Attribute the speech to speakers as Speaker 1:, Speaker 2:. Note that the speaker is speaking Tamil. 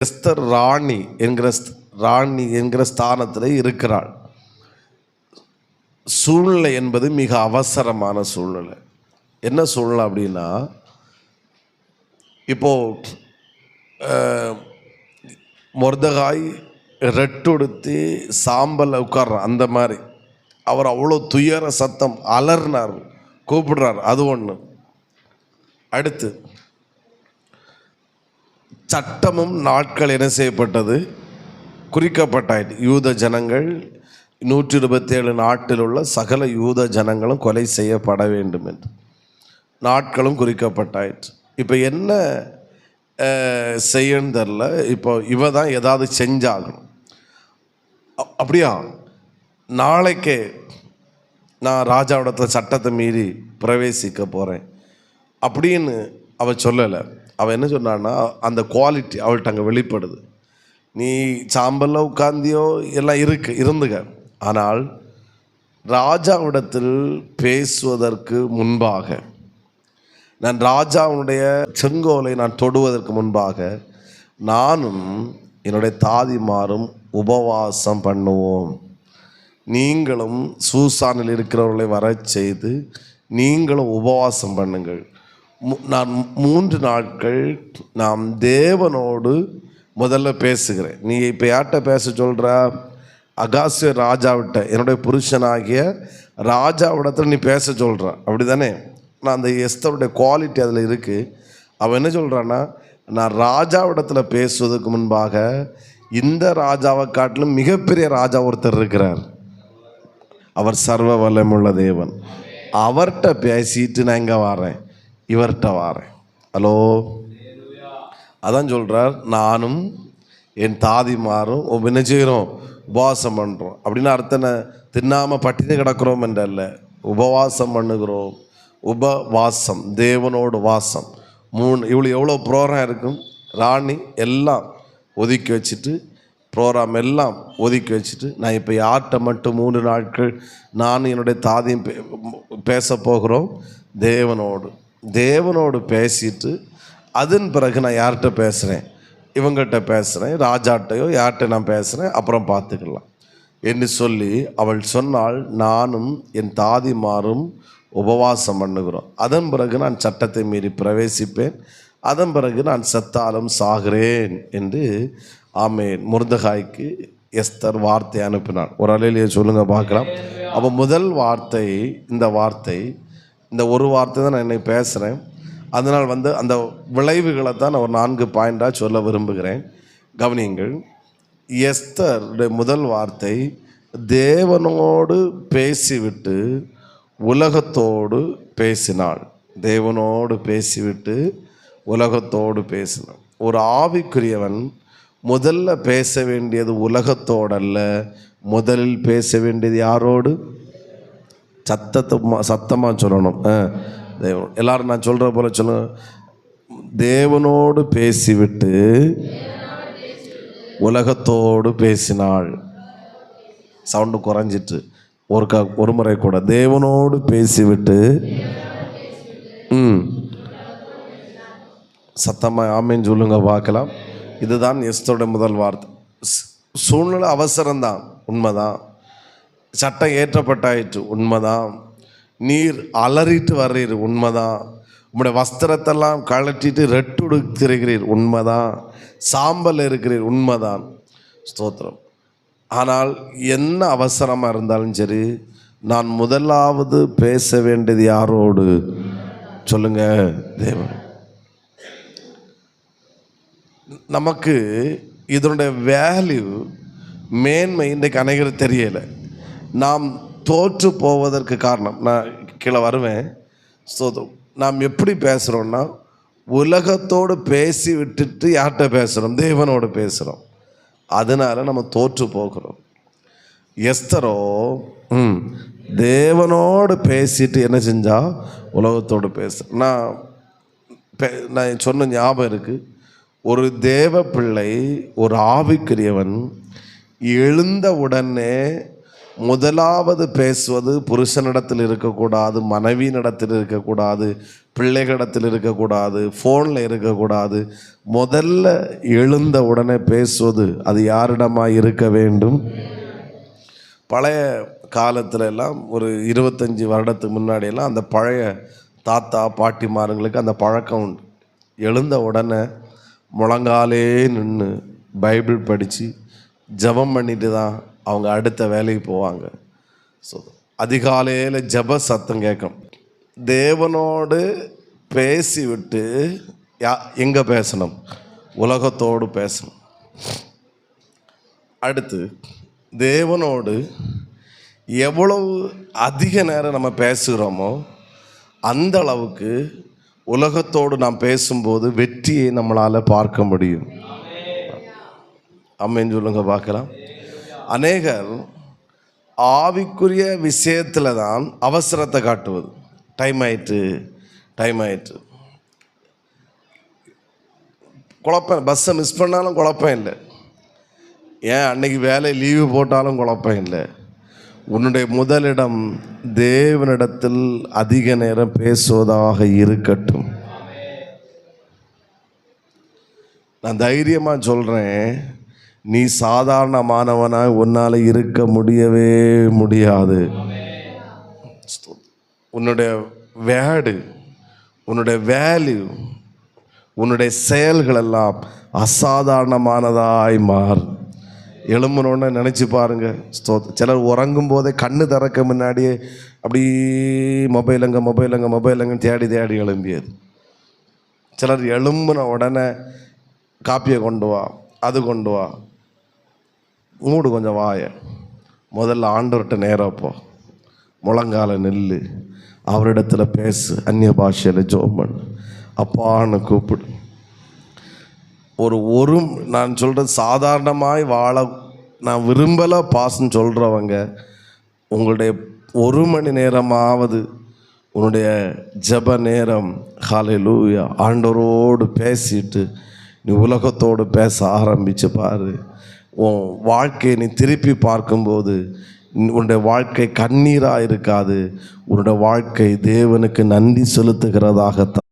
Speaker 1: எஸ்தர் ராணி என்கிற ராணி என்கிற ஸ்தானத்தில் இருக்கிறாள். சூழ்நிலை என்பது மிக அவசரமான சூழ்நிலை. என்ன சூழ்நிலை அப்படின்னா இப்போ அஹ், மொர்தகாய் ரெட்டுடுத்தி சாம்பலில் உட்கார்றான். அந்த மாதிரி. அவர் அவ்வளோ துயர சத்தம் அலர்னார் கூப்பிடுறார். அது ஒன்று அடுத்து சட்டமும் நாட்கள் என்ன செய்யப்பட்டது? குறிக்கப்பட்டாயிற்று. யூத ஜனங்கள் நூற்றி இருபத்தேழு நாட்டில் உள்ள சகல யூத ஜனங்களும் கொலை செய்யப்பட வேண்டும் என்று. நாட்களும் குறிக்கப்பட்டாயிற்று. இப்போ என்ன செய்யணும் தெரில இப்போ இவ தான் ஏதாவது செஞ்சாகணும். அப்படியா? நாளைக்கே நான் ராஜாவிடத்தில் சட்டத்தை மீறி பிரவேசிக்க போகிறேன் அப்படின்னு அவ சொல்லலை. அவள் என்ன சொன்னான்னா அந்த குவாலிட்டி அவள்கிட்ட அங்கே வெளிப்படுது. நீ சாம்பலில் உட்காந்தியோ எல்லாம் இருக்கு இருந்துக ஆனால் ராஜாவிடத்தில் பேசுவதற்கு முன்பாக நான் ராஜாவுடைய செங்கோலை நான் தொடுவதற்கு முன்பாக நானும் என்னுடைய தாதிமாரும் உபவாசம் பண்ணுவோம். நீங்களும் சூசானில் இருக்கிறவர்களை வரச் செய்து நீங்களும் உபவாசம் பண்ணுங்கள். நான் மூன்று நாட்கள் நாம் தேவனோடு முதல்ல பேசுகிறேன். நீ இப்போ யார்கிட்ட பேச சொல்கிற அகாசிய ராஜாவிட்ட என்னுடைய புருஷனாகிய ராஜாவிடத்தில் நீ பேச சொல்கிற அப்படி தானே நான் அந்த எஸ்தருடைய குவாலிட்டி அதில் இருக்குது அவன் என்ன சொல்கிறான்னா நான் ராஜாவிடத்தில் பேசுவதற்கு முன்பாக இந்த ராஜாவை காட்டிலும் மிகப்பெரிய ராஜா ஒருத்தர் இருக்கிறார். அவர் சர்வ வல்லமுள்ள தேவன். அவர்கிட்ட பேசிட்டு நான் இங்கே வரேன். இவர்கிட்ட வாரேன். ஹலோ? அதான் சொல்கிறார் நானும் என் தாதிமாரும் என்ன செய்கிறோம் உபவாசம் பண்ணுறோம் அப்படின்னு அர்த்தனை தின்னாமல் பட்டினி கிடக்கிறோம் என்றல்ல. உபவாசம் பண்ணுகிறோம். உபவாசம் தேவனோடு வாசம். மூணு இவ்வளோ எவ்வளோ ப்ரோக்ராம் இருக்கும்? ராணி எல்லாம் ஒதுக்கி வச்சுட்டு ப்ரோக்ராம் எல்லாம் ஒதுக்கி வச்சுட்டு நான் இப்போ யார்கிட்ட மட்டும் மூன்று நாட்கள் நான் என்னுடைய தாதியும் பே பேச போகிறோம்? தேவனோடு. தேவனோடு பேசிட்டு அதன் பிறகு நான் யார்கிட்ட பேசுகிறேன் இவங்ககிட்ட பேசுகிறேன் ராஜாட்டையோ யார்கிட்ட நான் பேசுகிறேன் அப்புறம் பார்த்துக்கலாம். என்று சொல்லி அவள் சொன்னால் நானும் என் தாதிமாரும் உபவாசம் பண்ணுகிறோம். அதன் பிறகு நான் சட்டத்தை மீறி பிரவேசிப்பேன். அதன் பிறகு நான் செத்தாலும் சாகிறேன் என்று ஆமேன். முருதகாய்க்கு எஸ்தர் வார்த்தை அனுப்பினாள் ஒரு அலையிலேயே சொல்லுங்கள் பார்க்கலாம். அப்போ முதல் வார்த்தை இந்த வார்த்தை இந்த ஒரு வார்த்தை தான் நான் என்னை பேசுகிறேன் அதனால் வந்து அந்த விளைவுகளை தான் நான் ஒரு நான்கு பாயிண்டாக சொல்ல விரும்புகிறேன். கவனியுங்கள் எஸ்தருடைய முதல் வார்த்தை தேவனோடு பேசிவிட்டு உலகத்தோடு பேசினாள். தேவனோடு பேசிவிட்டு உலகத்தோடு பேசினாள். ஒரு ஆவிக்குரியவன் முதல்ல பேச வேண்டியது உலகத்தோடல்ல முதலில் பேச வேண்டியது யாரோடு? சத்தத்தை சத்தமாக சொல்லணும். ஆ, தேவன் எல்லாரும் நான் சொல்கிற போல சொல்லுங்க. தேவனோடு பேசிவிட்டு உலகத்தோடு பேசினாள். சவுண்டு குறைஞ்சிட்டு. ஒரு க ஒரு முறை கூட. தேவனோடு பேசிவிட்டு ம் சத்தமாக ஆமேன்னு சொல்லுங்க பார்க்கலாம். இதுதான் எஸ்தோட முதல் வார்த்தை. சூழ்நிலை அவசரம்தான். உண்மைதான். சட்டம் ஏற்றப்பட்டாயிற்று உண்மைதான் நீர் அலறிட்டு வர்றீர் உண்மைதான் உம்முடைய வஸ்திரத்தெல்லாம் கழட்டிட்டு ரெட்டுடுத்திருக்கிறீர் உண்மைதான் சாம்பல் இருக்கிறீர் உண்மைதான் ஸ்தோத்திரம். ஆனால் என்ன அவசரமாக இருந்தாலும் சரி நான் முதலாவது பேச வேண்டியது யாரோடு? சொல்லுங்க தேவன். நமக்கு இதனுடைய வேல்யூ மேன்மை இன்றைக்கு அனைவரும் தெரியலை. நாம் தோற்று போவதற்கு காரணம். நான் கீழே வருவேன். ஸோ நாம் எப்படி பேசுகிறோன்னா உலகத்தோடு பேசி விட்டுட்டு யார்கிட்ட பேசுகிறோம் தேவனோடு பேசுகிறோம் அதனால நம்ம தோற்று போகிறோம். எஸ்தரோ ம் தேவனோடு பேசிட்டு என்ன செஞ்சால் உலகத்தோடு பேச. நான் பே- நான் சொன்ன ஞாபகம் இருக்குது ஒரு தேவ பிள்ளை ஒரு ஆவிக்குரியவன் எழுந்த உடனே முதலாவது பேசுவது புருஷனிடத்தில் இருக்கக்கூடாது மனைவியினிடத்தில் இருக்கக்கூடாது பிள்ளைகளிடத்தில் இருக்கக்கூடாது ஃபோனில் இருக்கக்கூடாது. முதல்ல எழுந்த உடனே பேசுவது அது யாரிடமாக இருக்க வேண்டும்? பழைய காலத்துல எல்லாம் ஒரு இருபத்தஞ்சி வருடத்துக்கு முன்னாடியெல்லாம் அந்த பழைய தாத்தா பாட்டிமாருங்களுக்கு அந்த பழக்கம் உண்டு. எழுந்த உடனே முழங்காலே நின்று பைபிள் படித்து ஜெபம் பண்ணிட்டு தான் அவங்க அடுத்த வேலைக்கு போவாங்க. ஸோ அதிகாலையில் ஜெப சத்தம் கேட்கும். தேவனோடு பேசிவிட்டு யா எங்கே பேசணும்? உலகத்தோடு பேசணும். அடுத்து தேவனோடு எவ்வளவு அதிக நேரம் நம்ம பேசுகிறோமோ அந்த அளவுக்கு உலகத்தோடு நாம் பேசும்போது வெற்றியை நம்மளால் பார்க்க முடியும். அம்மேன்னு சொல்லுங்க பார்க்கலாம். அநேகர் ஆவிக்குரிய விஷயத்தில் தான் அவசரத்தை காட்டுவது. டைம் ஆயிட்டு டைம் ஆயிட்டு குழப்பம் பஸ்ஸை மிஸ் பண்ணாலும் குழப்பம் இல்லை. ஏன் அன்னைக்கு வேலை லீவு போட்டாலும் குழப்பம் இல்லை. உன்னுடைய முதலிடம் தேவனிடத்தில் அதிக நேரம் பேசுவதாக இருக்கட்டும். நான் தைரியமாக சொல்கிறேன் நீ சாதாரணமானவனாய் உன்னால் இருக்க முடியவே முடியாது. உன்னுடைய வேடு உன்னுடைய வேல்யூ உன்னுடைய செயல்கள் எல்லாம் அசாதாரணமானதாய் மாறும் எழும்பணுன்னு நினச்சி பாருங்க. ஸ்தோத் சிலர் உறங்கும் போதே கண்ணு திறக்க முன்னாடியே அப்படி மொபைல் அங்கே மொபைல் அங்கே மொபைல் அங்கே தேடி தேடி எழும்பியது. சிலர் எழும்புன உடனே காப்பியை கொண்டு வா அது கொண்டு வா மூடு கொஞ்சம் வாய. முதல்ல ஆண்டவர்கிட்ட நேராக போ. முழங்கால நெல்லு. அவரிடத்துல பேசு. அந்நிய பாஷையில் ஜோமன் அப்பான்னு கூப்பிடு. ஒரு ஒரு நான் சொல்கிறது சாதாரணமாய் வாழ நான் விரும்பலை பாசம் சொல்கிறவங்க உங்களுடைய ஒரு மணி நேரமாவது உன்னுடைய ஜெப நேரம் ஹalleluya ஆண்டவரோடு பேசிட்டு நீ உலகத்தோடு பேச ஆரம்பிச்சு பாரு. உன் வாழ்க்கையை நீ திருப்பி பார்க்கும்போது உன்னுடைய வாழ்க்கை கண்ணீராக இருக்காது. உன்னுடைய வாழ்க்கை தேவனுக்கு நன்றி செலுத்துகிறதாகத்தான்.